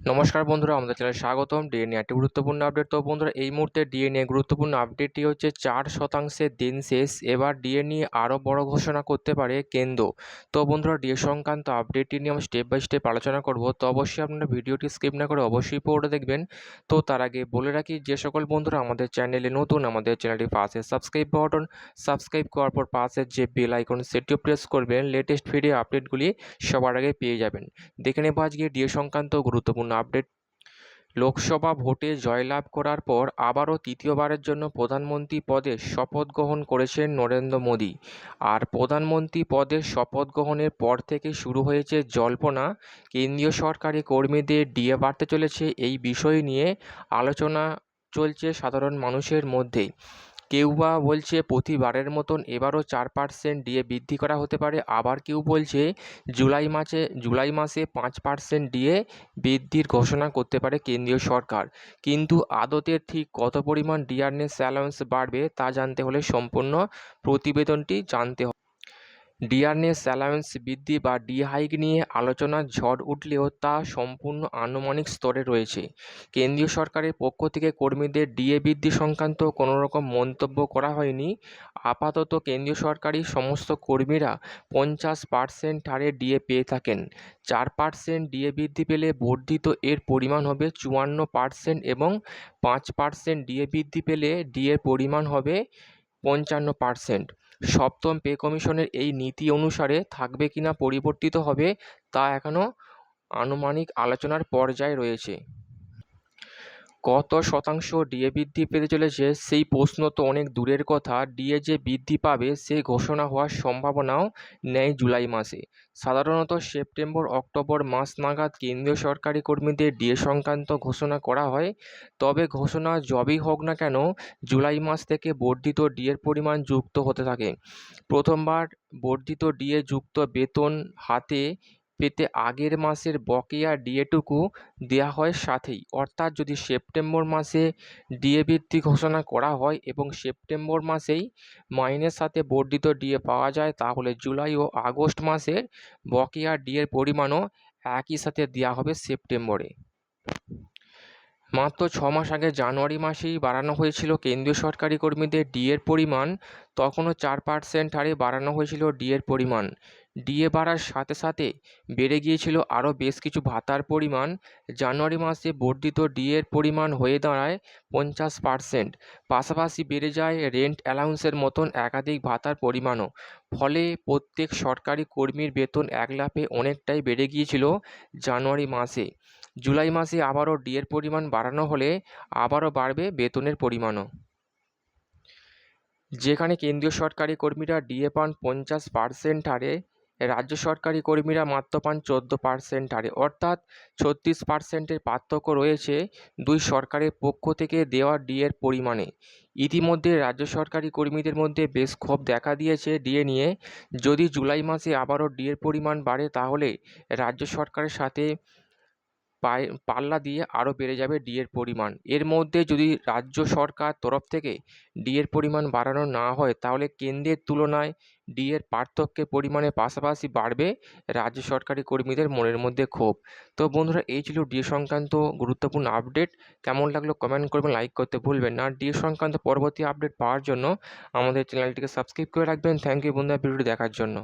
নমস্কার বন্ধুরা, আমাদের চ্যানেলে স্বাগতম। ডিএ নিয়ে একটি গুরুত্বপূর্ণ আপডেট। তো বন্ধুরা, এই মুহূর্তে ডিএ নিয়ে গুরুত্বপূর্ণ আপডেটটি হচ্ছে চার শতাংশের দিন শেষ। এবার ডিএ নিয়ে আরও বড় ঘোষণা করতে পারে কেন্দ্র। তো বন্ধুরা, ডিএ সংক্রান্ত আপডেটটি নিয়ে আমি স্টেপ বাই স্টেপ আলোচনা করব। তো অবশ্যই আপনারা ভিডিওটি স্কিপ না করে অবশ্যই পড়ে দেখবেন। তো তার আগে বলে রাখি, যে সকল বন্ধুরা আমাদের চ্যানেলে নতুন, আমাদের চ্যানেলটি পাশে সাবস্ক্রাইব বাটন সাবস্ক্রাইব করার পর পাশে যে বেল আইকন সেটিও প্রেস করবেন। লেটেস্ট ভিডিও আপডেটগুলি সবার আগে পেয়ে যাবেন। দেখে নেব আজকে ডিএ সংক্রান্ত গুরুত্বপূর্ণ আপডেট। লোকসভা ভোটে জয়লাভ করার পর আবারও তৃতীয়বারের জন্য প্রধানমন্ত্রী পদে শপথ গ্রহণ করেছেন নরেন্দ্র মোদী। আর প্রধানমন্ত্রী পদে শপথ গ্রহণের পর থেকে শুরু হয়েছে জল্পনা। কেন্দ্রীয় সরকারি কর্মীদের ডিএ বাড়তে চলেছে এই বিষয় নিয়ে আলোচনা চলছে সাধারণ মানুষের মধ্যেই কেউ বা বলছে প্রতিবারের মতন এবারও চার পার্সেন্ট ডিএ বৃদ্ধি করা হতে পারে, আবার কেউ বলছে জুলাই মাসে জুলাই মাসে পাঁচ পার্সেন্ট ডিএ বৃদ্ধির ঘোষণা করতে পারে কেন্দ্রীয় সরকার। কিন্তু আদতে ঠিক কত পরিমাণ ডিআরএস অ্যালাউন্স বাড়বে তা জানতে হলে সম্পূর্ণ প্রতিবেদনটি জানতে হবে ডিআরএস অ্যালাউন্স বৃদ্ধি বা ডি হাইক নিয়ে আলোচনার ঝড় উঠলেও তা সম্পূর্ণ আনুমানিক স্তরে রয়েছে। কেন্দ্রীয় সরকারের পক্ষ থেকে কর্মীদের ডিএ বৃদ্ধি সংক্রান্ত কোনো রকম মন্তব্য করা হয়নি। আপাতত কেন্দ্রীয় সরকারি সমস্ত কর্মীরা পঞ্চাশ পার্সেন্ট হারে ডিএ পেয়ে থাকেন। চার পার্সেন্ট ডিএ বৃদ্ধি পেলে বর্ধিত এর পরিমাণ হবে চুয়ান্ন পার্সেন্ট এবং পাঁচ পার্সেন্ট ডিএ বৃদ্ধি পেলে ডিএর পরিমাণ হবে পঞ্চান্ন পার্সেন্ট। সপ্তম পে কমিশনের এই নীতি অনুসারে থাকবে কিনা পরিবর্তিত হবে তা এখনও আনুমানিক আলোচনার পর্যায়ে রয়েছে। কত শতাংশ ডিএ বৃদ্ধি পেতে চলেছে? সেই প্রশ্ন তো অনেক দূরের কথা। ডিএ যে বৃদ্ধি পাবে, সে ঘোষণা হওয়ার সম্ভাবনাও নেই জুলাই মাসে। সাধারণত সেপ্টেম্বর, অক্টোবর মাস নাগাদ কেন্দ্রীয় সরকারি কর্মীদের ডিএ সংক্রান্ত ঘোষণা করা হয়। তবে ঘোষণা যবেই হোক না কেন, জুলাই মাস থেকে বর্ধিত ডিএর পরিমাণ যুক্ত হতে থাকে। প্রথমবার বর্ধিত ডিএ যুক্ত বেতন হাতে পেতে আগের মাসের বকেয়া ডিএটুকু দেওয়া হয় সাথেই। অর্থাৎ যদি সেপ্টেম্বর মাসে ডিএ বৃদ্ধি ঘোষণা করা হয় এবং সেপ্টেম্বর মাসেই মাইনের সাথে বর্ধিত ডিএ পাওয়া যায়, তাহলে জুলাই ও আগস্ট মাসের বকেয়া ডিএর পরিমাণও একই সাথে দেওয়া হবে সেপ্টেম্বরে। মাত্র ছ মাস আগে জানুয়ারি মাসেই বাড়ানো হয়েছিল কেন্দ্রীয় সরকারি কর্মীদের ডিএর পরিমাণ, তখনও চার পার্সেন্ট হারে বাড়ানো হয়েছিল ডিএর পরিমাণ। ডিএ বাড়ার সাথে সাথে বেড়ে গিয়েছিল আরও বেশ কিছু ভাতার পরিমাণ। জানুয়ারি মাসে বর্ধিত ডিএর পরিমাণ হয়ে দাঁড়ায় পঞ্চাশ পার্সেন্ট। পাশাপাশি বেড়ে যায় রেন্ট অ্যালাউন্সের মতন একাধিক ভাতার পরিমাণও। ফলে প্রত্যেক সরকারি কর্মীর বেতন এক লাফে অনেকটাই বেড়ে গিয়েছিল জানুয়ারি মাসে। জুলাই মাসে আবারও ডিএর পরিমাণ বাড়ানো হলে আবারও বাড়বে বেতনের পরিমাণও। যেখানে কেন্দ্রীয় সরকারি কর্মীরা ডিএ পান পঞ্চাশ পার্সেন্ট হারে রাজ্য সরকারি কর্মীরা মাত্র পান চোদ্দ পার্সেন্ট হারে। অর্থাৎ ছত্রিশ পার্সেন্টের পার্থক্য রয়েছে দুই সরকারের পক্ষ থেকে দেওয়া ডিএর পরিমাণে। ইতিমধ্যে রাজ্য সরকারি কর্মীদের মধ্যে বেশ ক্ষোভ দেখা দিয়েছে ডিএ নিয়ে। যদি জুলাই মাসে আবারও ডিএর পরিমাণ বাড়ে, তাহলে রাজ্য সরকারের সাথে পাল্লা দিয়ে আরও বেড়ে যাবে ডিএর পরিমাণ। এর মধ্যে যদি রাজ্য সরকার তরফ থেকে ডিএর পরিমাণ বাড়ানো না হয়, তাহলে কেন্দ্রের তুলনায় ডিএর পার্থক্যের পরিমাণের পাশাপাশি বাড়বে রাজ্য সরকারি কর্মীদের মনের মধ্যে ক্ষোভ। তো বন্ধুরা, এই ছিল ডিএ সংক্রান্ত গুরুত্বপূর্ণ আপডেট। কেমন লাগল কমেন্ট করবেন লাইক করতে ভুলবেন না। ডিএ সংক্রান্ত পরবর্তী আপডেট পাওয়ার জন্য আমাদের চ্যানেলটিকে সাবস্ক্রাইব করে রাখবেন। থ্যাংক ইউ বন্ধুরা, ভিডিওটি দেখার জন্য।